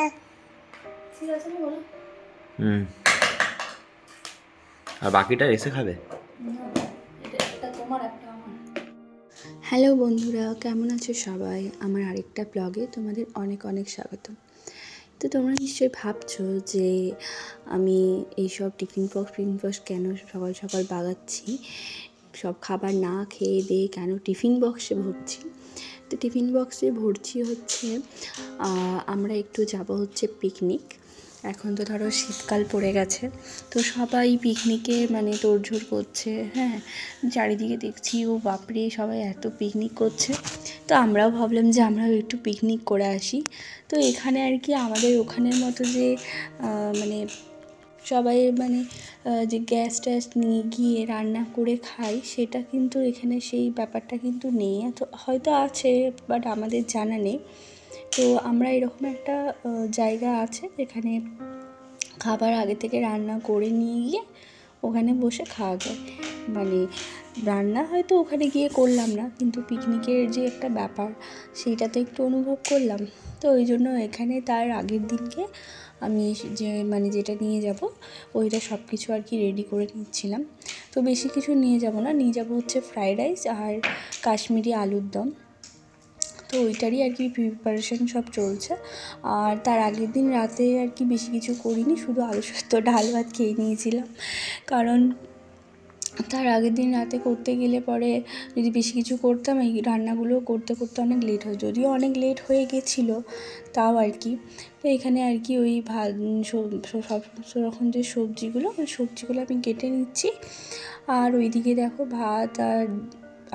আর বাকিটা এসে খাবে? হ্যালো বন্ধুরা, কেমন আছো সবাই? আমার আরেকটা ব্লগে তোমাদের অনেক অনেক স্বাগত। তো তোমরা নিশ্চয়ই ভাবছ যে আমি এইসব টিফিন বক্স টিফিন বক্স কেন সকাল সকাল বাগাচ্ছি? সব খাবার না খেয়ে দিয়ে কেন টিফিন বক্সে ভরছি? তো টিফিন বক্সে ভরছি হচ্ছে। আমরা একটু যাব হচ্ছে পিকনিক এখন তো ধরো শীতকাল পড়ে গেছে। তো সবাই পিকনিকে মানে তোড়ঝোড় করছে হ্যাঁ। চারিদিকে দেখছি, ও বাপরে, সবাই এত পিকনিক করছে। তো আমরাও ভাবলাম যে আমরাও একটু পিকনিক করে আসি। তো এখানে আর কি আমাদের ওখানের মতো যে মানে সবাই মানে যে গ্যাস ট্যাস নিয়ে গিয়ে রান্না করে খাই, সেটা কিন্তু এখানে সেই ব্যাপারটা কিন্তু নেই। এত, হয়তো আছে বাট আমাদের জানা নেই। তো আমরা এরকম একটা জায়গা আছে যেখানে খাবার আগে থেকে রান্না করে নিয়ে গিয়ে ওখানে বসে খাওয়া যায়। মানে রান্না হয়তো ওখানে গিয়ে করলাম না, কিন্তু পিকনিকের যে একটা ব্যাপার, সেইটা তো একটু অনুভব করলাম। তো ওই জন্য এখানে তার আগের দিনকে আমি যে মানে যেটা নিয়ে যাব, ওইটা সব কিছু আর কি রেডি করে নিচ্ছিলাম। তো বেশি কিছু নিয়ে যাব না, নিয়ে যাব হচ্ছে ফ্রাইড রাইস আর কাশ্মীরি আলুর দম। তো ওইটারই আর কি প্রিপারেশন সব চলছে। আর তার আগের দিন রাতে আর কি বেশি কিছু করিনি, শুধু আলু সত্য ডাল ভাত খেয়ে নিয়েছিলাম। কারণ তার আগের দিন রাতে করতে গেলে পরে যদি বেশি কিছু করতাম, এই রান্নাগুলো করতে করতে অনেক লেট হয়। যদিও অনেক লেট হয়ে গেছিল, তাও আর কি। তো এখানে আর কি ওই ভাত সব রকম যে সবজিগুলো, ওই সবজিগুলো আমি কেটে নিচ্ছি। আর ওইদিকে দেখো ভাত আর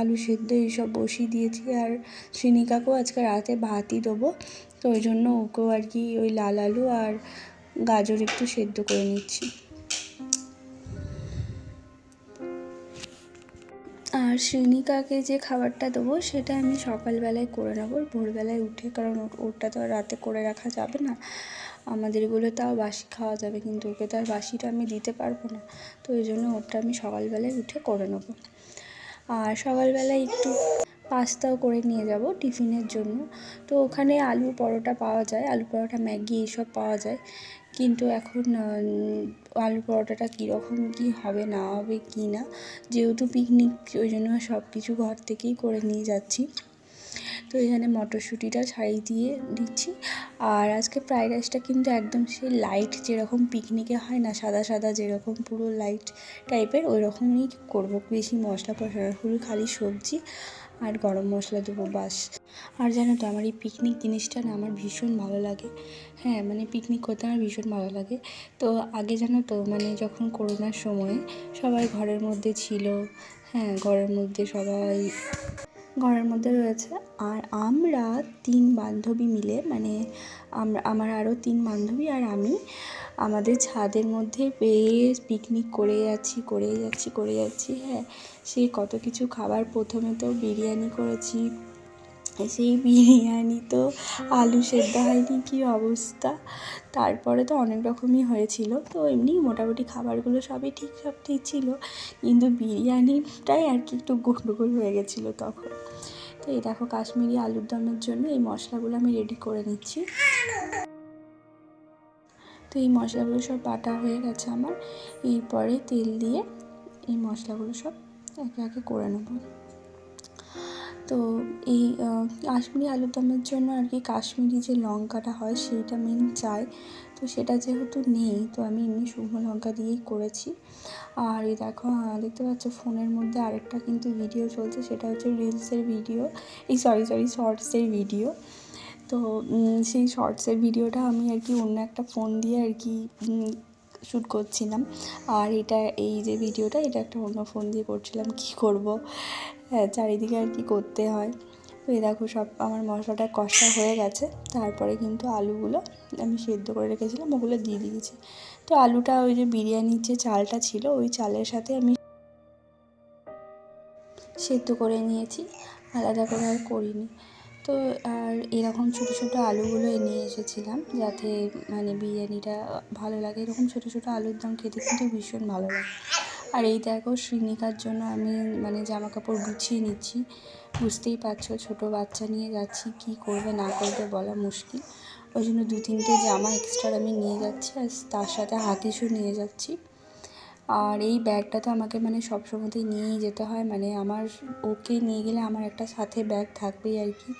আলু সেদ্ধ এইসব বসিয়ে দিয়েছি। আর শ্রীনিকাকেও আজকে রাতে ভাতই দেবো। তো ওই জন্য ওকেও আর কি ওই লাল আলু আর গাজর একটু সেদ্ধ করে নিচ্ছি। আর শ্রীনিকাকে যে খাবারটা দেবো সেটা আমি সকালবেলায় করে নেব, ভোরবেলায় উঠে, কারণ ওরটা তো আর রাতে করে রাখা যাবে না। আমাদের আমাদেরগুলো তাও বাসি খাওয়া যাবে, কিন্তু ওকে তো আর বাসিটা আমি দিতে পারব না। তো ওই জন্য ওরটা আমি সকালবেলায় উঠে করে নেব। আর সকালবেলায় একটু পাস্তাও করে নিয়ে যাব টিফিনের জন্য। তো ওখানে আলু পরোটা পাওয়া যায় আলু পরোটা, ম্যাগি এইসব পাওয়া যায়। কিন্তু এখন আলু পরোটাটা কীরকম কী হবে, না হবে, কি না, যেহেতু পিকনিক ওই জন্য সব কিছু ঘর থেকেই করে নিয়ে যাচ্ছি। তো এখানে মটরশুঁটিটা ছাড়িয়ে দিয়ে দিচ্ছি। আর আজকে ফ্রাইড রাইসটা কিন্তু একদম সেই লাইট যেরকম পিকনিকে হয় না, সাদা সাদা যেরকম, পুরো লাইট টাইপের ওই রকমই করব। বেশি মশলা শুধু খালি সবজি। আর গরম মশলা দেবো, বাস। আর জানো তো, আমার এই পিকনিক জিনিসটা না আমার ভীষণ ভালো লাগে। হ্যাঁ মানে পিকনিক করতে আমার ভীষণ ভালো লাগে। তো আগে জানো তো মানে যখন করোনার সময় সবাই ঘরের মধ্যে ছিল হ্যাঁ ঘরের মধ্যে সবাই, ঘরের মধ্যে রয়েছে। আর আমরা তিন বান্ধবী মিলে মানে আমরা, আমার আরও তিন বান্ধবী আর আমি আমাদের ছাদের মধ্যে বেশ পিকনিক করে যাচ্ছি করে যাচ্ছি করে যাচ্ছি হ্যাঁ। সে কত কিছু খাবার প্রথমে তো বিরিয়ানি করেছি। সেই বিরিয়ানি তো আলু সেদ্ধ হয়নি, কী অবস্থা? তারপরে তো অনেক রকমই হয়েছিল। তো এমনি মোটামুটি খাবারগুলো সবই ঠিকঠাক ঠিক ছিল। কিন্তু বিরিয়ানিটাই আর কি একটু গন্ডগোল হয়ে গেছিল তখন। তো এই দেখো কাশ্মীরি আলুর দমের জন্য এই মশলাগুলো আমি রেডি করে নিচ্ছি। তো এই মশলাগুলো সব বাটা হয়ে গেছে আমার। এরপরে তেল দিয়ে এই মশলাগুলো সব একে একে করে নেব। তো এই কাশ্মীরি আলুর দমের জন্য আর কি কাশ্মীরি যে লঙ্কাটা হয় সেইটা মেন চাই। তো সেটা যেহেতু নেই, তো আমি এমনি শুকনো লঙ্কা দিয়েই করেছি। আর এই দেখো দেখতে পাচ্ছ ফোনের মধ্যে আরেকটা কিন্তু ভিডিও চলছে, সেটা হচ্ছে রিলসের ভিডিও এই সরি সরি শর্টসের ভিডিও তো সেই শর্টসের ভিডিওটা আমি আর কি অন্য একটা ফোন দিয়ে আর কি শ্যুট করছিলাম। আর এটা, এই যে ভিডিওটা এটা একটা অন্য ফোন দিয়ে করছিলাম। কি করব? চারিদিকে আর কি করতে হয়। তো এই দেখো, সব আমার মশলাটা কষা হয়ে গেছে। তারপরে কিন্তু আলুগুলো আমি সেদ্ধ করে রেখেছিলাম, ওগুলো দিয়ে দিয়েছি। তো আলুটা, ওই যে বিরিয়ানির যে চালটা ছিল, ওই চালের সাথে আমি সেদ্ধ করে নিয়েছি। আলাদা করে আর করিনি। তো আর এরকম ছোটো ছোটো আলুগুলো নিয়ে এসেছিলাম যাতে মানে বিরিয়ানিটা ভালো লাগে। এরকম ছোটো ছোটো আলুর দম খেতে কিন্তু ভীষণ ভালো লাগে। আর এই দেখো শ্রীনিকার জন্য আমি মানে জামা কাপড় গুছিয়ে নিচ্ছি। বুঝতেই পারছ ছোটো বাচ্চা নিয়ে যাচ্ছি, কি করবে না করবে বলা মুশকিল। ওই জন্য দু তিনটে জামা এক্সট্রা আমি নিয়ে যাচ্ছি আর তার সাথে হাতিশও নিয়ে যাচ্ছি। আর এই ব্যাগটা তো আমাকে মানে সবসময়তেই নিয়েই যেতে হয়। মানে আমার ওকে নিয়ে গেলে আমার একটা সাথে ব্যাগ থাকবেই আর কি।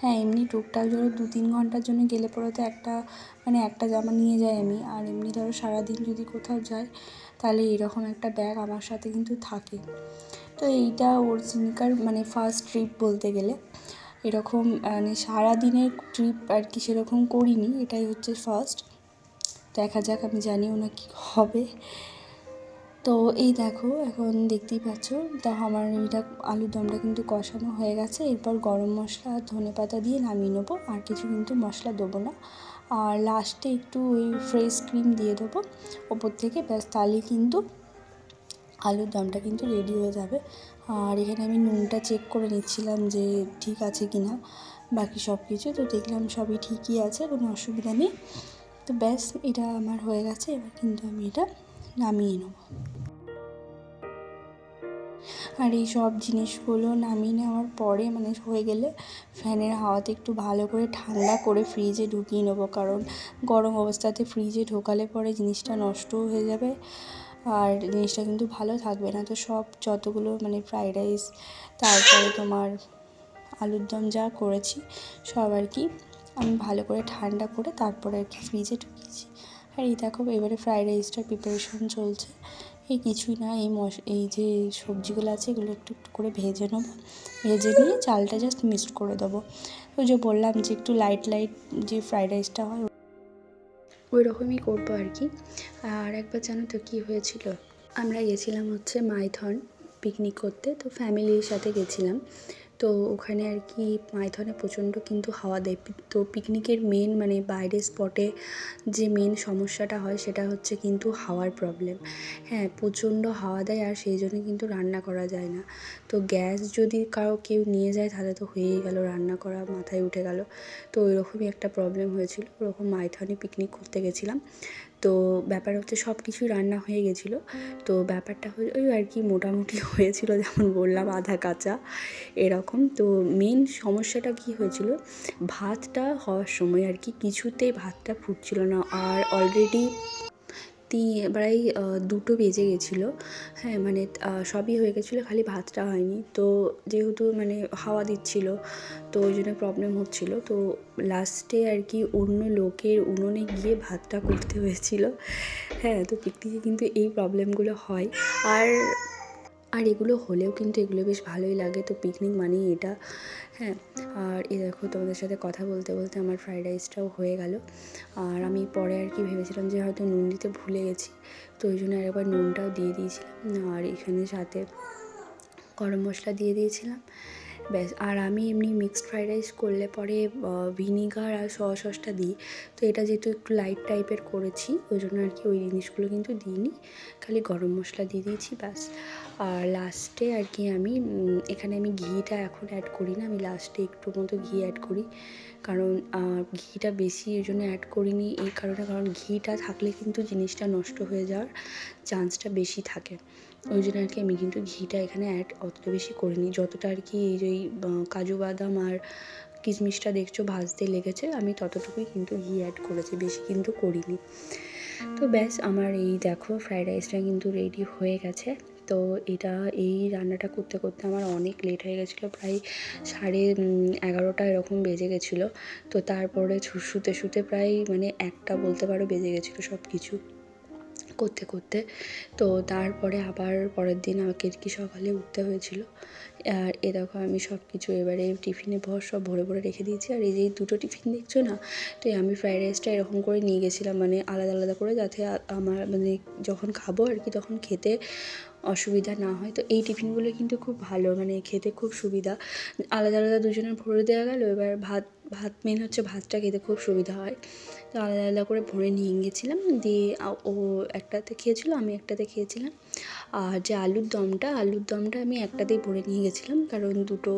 হ্যাঁ এমনি টুকটাক ধরো দু তিন ঘণ্টার জন্য গেলে পরে তো একটা মানে একটা জামা নিয়ে যাই আমি। আর এমনি ধরো সারাদিন যদি কোথাও যাই, তাহলে এরকম একটা ব্যাগ আমার সাথে কিন্তু থাকে। তো এইটা ওর সিনিকার মানে ফার্স্ট ট্রিপ বলতে গেলে। এরকম মানে সারাদিনের ট্রিপ আর কি সেরকম করিনি, এটাই হচ্ছে ফার্স্ট দেখা যাক, আমি জানিও না কী হবে। তো এই দেখো, এখন দেখতেই পাচ্ছ। তা আমার এটা আলুর দমটা কিন্তু কষানো হয়ে গেছে। এরপর গরম মশলা আর ধনে পাতা দিয়ে নামিয়ে নেব। আর কিছু কিন্তু মশলা দেবো না। আর লাস্টে একটু ওই ফ্রেশ ক্রিম দিয়ে দেবো। ওপর থেকে ব্যাস, তাহলে কিন্তু আলুর দমটা কিন্তু রেডি হয়ে যাবে। আর এখানে আমি নুনটা চেক করে নিচ্ছিলাম যে ঠিক আছে কি না বাকি সব কিছু। তো দেখলাম সবই ঠিকই আছে, কোনো অসুবিধা নেই। তো ব্যাস, এটা আমার হয়ে গেছে। এবার কিন্তু আমি এটা নামিয়ে নেব। আর এই সব জিনিসগুলো নামিয়ে নেওয়ার পরে মানে হয়ে গেলে ফ্যানের হাওয়াতে একটু ভালো করে ঠান্ডা করে ফ্রিজে ঢুকিয়ে নেব। কারণ গরম অবস্থাতে ফ্রিজে ঢোকালে পরে জিনিসটা নষ্টও হয়ে যাবে আর জিনিসটা কিন্তু ভালো থাকবে না। তো সব যতগুলো মানে ফ্রাইড রাইস, তারপরে তোমার আলুর দম যা করেছি সব আর কি আমি ভালো করে ঠান্ডা করে তারপরে আর কি ফ্রিজে ঢুকিয়েছি। আর এই দেখো, এবারে ফ্রাইড রাইসটার প্রিপারেশন চলছে। এই কিছুই না, এই মশ, এই যে সবজিগুলো আছে, এগুলো একটু একটু করে ভেজে নেব। ভেজে নিয়ে চালটা জাস্ট মিক্সড করে দেবো। ওই যে বললাম যে একটু লাইট লাইট যে ফ্রাইড রাইসটা হয়, ওই রকমই করব আর কি। আর একবার জানো তো কী হয়েছিল? আমরা গেছিলাম হচ্ছে মাইথন পিকনিক করতে, তো ফ্যামিলির সাথে গেছিলাম। তো ওখানে আর কি মাইথনে প্রচণ্ড কিন্তু হাওয়া দেয়। তো পিকনিকের মেন মানে বাইরের স্পটে যে মেন সমস্যাটা হয় সেটা হচ্ছে কিন্তু হাওয়ার প্রবলেম হ্যাঁ প্রচণ্ড হাওয়া দেয় আর সেই জন্য কিন্তু রান্না করা যায় না। তো গ্যাস যদি কারও কেউ নিয়ে যায় তাহলে তো হয়েই গেল, রান্না করা মাথায় উঠে গেল। তো ওইরকমই একটা প্রবলেম হয়েছিল। ওরকম মাইথনে পিকনিক করতে গেছিলাম। তো ব্যাপার হচ্ছে সব কিছুই রান্না হয়ে গেছিল। তো ব্যাপারটা হয়ে ওই আর কি মোটামুটি হয়েছিল যেমন বললাম, আধা কাঁচা এরকম। তো মেন সমস্যাটা কি হয়েছিল, ভাতটা হওয়ার সময় আর কি কিছুতেই ভাতটা ফুটছিল না। আর অলরেডি তি প্রায় দুটো বেজে গেছিল। হ্যাঁ মানে সবই হয়ে গেছিল, খালি ভাতটা হয়নি। তো যেহেতু মানে হাওয়া দিচ্ছিল, তো ওই জন্য প্রবলেম হচ্ছিল। তো লাস্টে আর কি অন্য লোকের উনুনে গিয়ে ভাতটা করতে হয়েছিল। হ্যাঁ তো পিকনিকে কিন্তু এই প্রবলেমগুলো হয়। আর আর এগুলো হলেও কিন্তু এগুলো বেশ ভালোই লাগে। তো পিকনিক মানেই এটা। হ্যাঁ আর এ দেখো তোমাদের সাথে কথা বলতে বলতে আমার ফ্রাইড রাইসটাও হয়ে গেল। আর আমি পরে আর কি ভেবেছিলাম যে হয়তো নুন দিতে ভুলে গেছি। তো ওই জন্য আরেকবার নুনটাও দিয়ে দিয়েছিলাম। আর এখানে সাথে গরম মশলা দিয়ে দিয়েছিলাম। ব্যাস, আর আমি এমনি মিক্সড ফ্রাইড রাইস করলে পরে ভিনিগার আর সয়া সসটা দিই। তো এটা যেহেতু একটু লাইট টাইপের করেছি, ওই জন্য আর কি ওই জিনিসগুলো কিন্তু দিইনি। খালি গরম মশলা দিয়ে দিয়েছি, ব্যাস। আর লাস্টে আর কি আমি এখানে আমি ঘিটা এখন অ্যাড করি না, আমি লাস্টে একটু মতো ঘি অ্যাড করি। কারণ ঘিটা বেশি ওই জন্য অ্যাড করিনি, এই কারণে, কারণ ঘিটা থাকলে কিন্তু জিনিসটা নষ্ট হয়ে যাওয়ার চান্সটা বেশি থাকে। ওই জন্য আর কি আমি কিন্তু ঘিটা এখানে অ্যাড অতটা বেশি করিনি। যতটা আর কি এই যে কাজু বাদাম আর কিশমিশটা দেখছ ভাজতে লেগেছে, আমি ততটুকুই কিন্তু ঘি অ্যাড করেছি, বেশি কিন্তু করিনি। তো ব্যাস, আমার এই দেখো ফ্রাইড রাইসটা কিন্তু রেডি হয়ে গেছে। তো এটা, এই রান্নাটা করতে করতে আমার অনেক লেট হয়ে গেছিল, প্রায় সাড়ে এগারোটা এরকম বেজে গেছিল। তো তারপরে শুতে শুতে প্রায় মানে একটা বলতে পারো বেজে গেছিল সব কিছু করতে করতে। তো তারপরে আবার পরের দিন আমাকে আর কি সকালে উঠতে হয়েছিল। আর এ দেখো আমি সব কিছু এবারে টিফিনে ভর সব ভরে ভরে রেখে দিয়েছি। আর এই যে দুটো টিফিন দেখছ না, তো আমি ফ্রাইড রাইসটা এরকম করে নিয়ে গেছিলাম মানে আলাদা আলাদা করে যাতে আমার মানে যখন খাব আর কি তখন খেতে অসুবিধা না হয়। তো এই টিফিনগুলো কিন্তু খুব ভালো মানে খেতে খুব সুবিধা। আলাদা আলাদা দুজনের ভরে দেওয়া গেল, এবার ভাত ভাত মেন হচ্ছে ভাতটা খেতে খুব সুবিধা হয়। তো আলাদা আলাদা করে ভরে নিয়ে গেছিলাম, দিয়ে ও একটাতে খেয়েছিলো, আমি একটাতে খেয়েছিলাম। আর যে আলুর দমটা আলুর দমটা আমি একটাতেই ভরে নিয়ে গেছিলাম, কারণ দুটো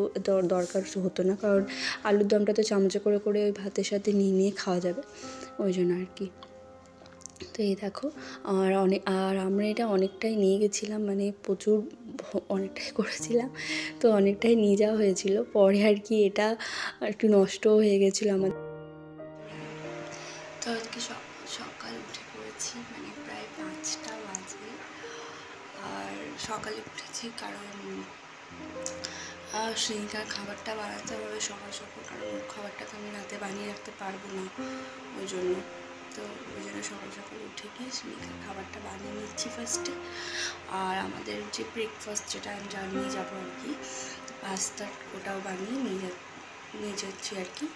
দরকার হতো না। কারণ আলুর দমটা তো চামচে করে করে ওই ভাতের সাথে নিয়ে নিয়ে খাওয়া যাবে, ওই জন্য আর কি। তো এই দেখো, আর অনেক আর আমরা এটা অনেকটাই নিয়ে গেছিলাম মানে প্রচুর অনেকটাই করেছিলাম। তো অনেকটাই নিয়ে যাওয়া হয়েছিল। পরে আর কি এটা একটু নষ্টও হয়ে গেছিল আমার তো আজকে সক- সকাল উঠে পড়েছি মানে প্রায় পাঁচটা বাজে। আর সকালে উঠেছি কারণ সেইটার খাবারটা বানাতে হবে সকাল সকাল, কারণ ওর খাবারটা তো আমি রাতে বানিয়ে রাখতে পারব না, ওই জন্য। তো ওই জন্য সকাল সকাল উঠে গিয়ে শ্রেণিকার খাবারটা বানিয়ে নিচ্ছি ফার্স্টে আর আমাদের যে ব্রেকফাস্ট যেটা আমি নিয়ে যাব আর কি পাস্তা ওটাও বানিয়ে নিয়ে যা নিয়ে যাচ্ছি আর কি।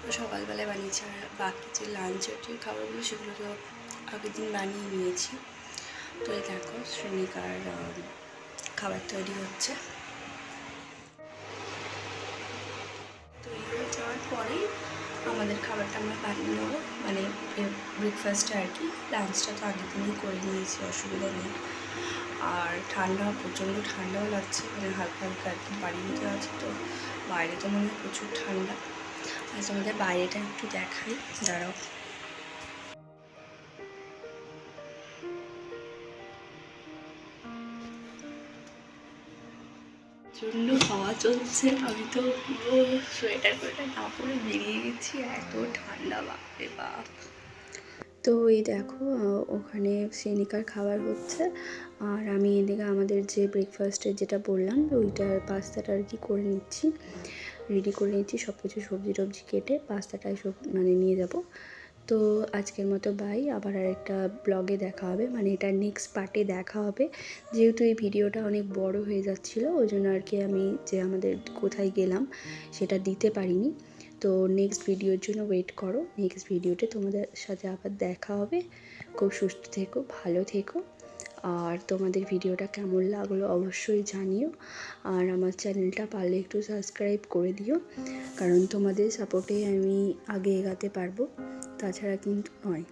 তো সকালবেলায় বানিয়েছি আর বাকি যে লাঞ্চের যে খাবারগুলো সেগুলো তো আগের দিন বানিয়ে নিয়েছি। তো এই দেখো আহ, খাবার তৈরি হচ্ছে। তৈরি হয়ে যাওয়ার পরেই আমাদের খাবারটা আমরা বানিয়ে নেব। মানে ব্রেকফাস্টটা আর কি। লাঞ্চটা তো আগের দিনই করে নিয়েছি, অসুবিধা নেই। আর ঠান্ডা, প্রচণ্ড ঠান্ডাও লাগছে। মানে হালকা হালকা আর কি বাড়ির ভিতরে আছে তো। বাইরে তো মনে হয় প্রচুর ঠান্ডা। আর তোমাদের বাইরেটা একটু দেখাই। দাঁড়াও। চলছে, আমি তো পুরো সোয়েটার ফোয়েটার না পরে বেরিয়ে গেছি, এত ঠান্ডা বাপরে বাপ। তো এই দেখো ওখানে সেনিকার খাবার হচ্ছে, আর আমি এদিকে আমাদের যে ব্রেকফাস্টের যেটা বললাম, ওইটার পাস্তাটা আর কি করে নিচ্ছি। রেডি করে নিচ্ছি সব কিছু সবজি টবজি কেটে পাস্তাটাই সব মানে নিয়ে যাব। তো আজকের মতো বাই। আবার আরেকটা ব্লগে দেখা হবে মানে এটা নেক্সট পার্টে দেখা হবে। যেহেতু এই ভিডিওটা অনেক বড় হয়ে যাচ্ছিল, ওই জন্য আর কি আমি যে আমাদের কোথায় গেলাম সেটা দিতে পারিনি। তো নেক্সট ভিডিওর জন্য ওয়েট করো। নেক্সট ভিডিওতে তোমাদের সাথে আবার দেখা হবে। খুব সুস্থ থেকো, ভালো থেকো। আর তোমাদের ভিডিওটা কেমন লাগল অবশ্যই জানিও। আর আমার চ্যানেলটা পারলে একটু সাবস্ক্রাইব করে দিও। কারণ তোমাদের সাপোর্টে আমি আগে এগাতে পারব, তাছাড়া কিন্তু নয়।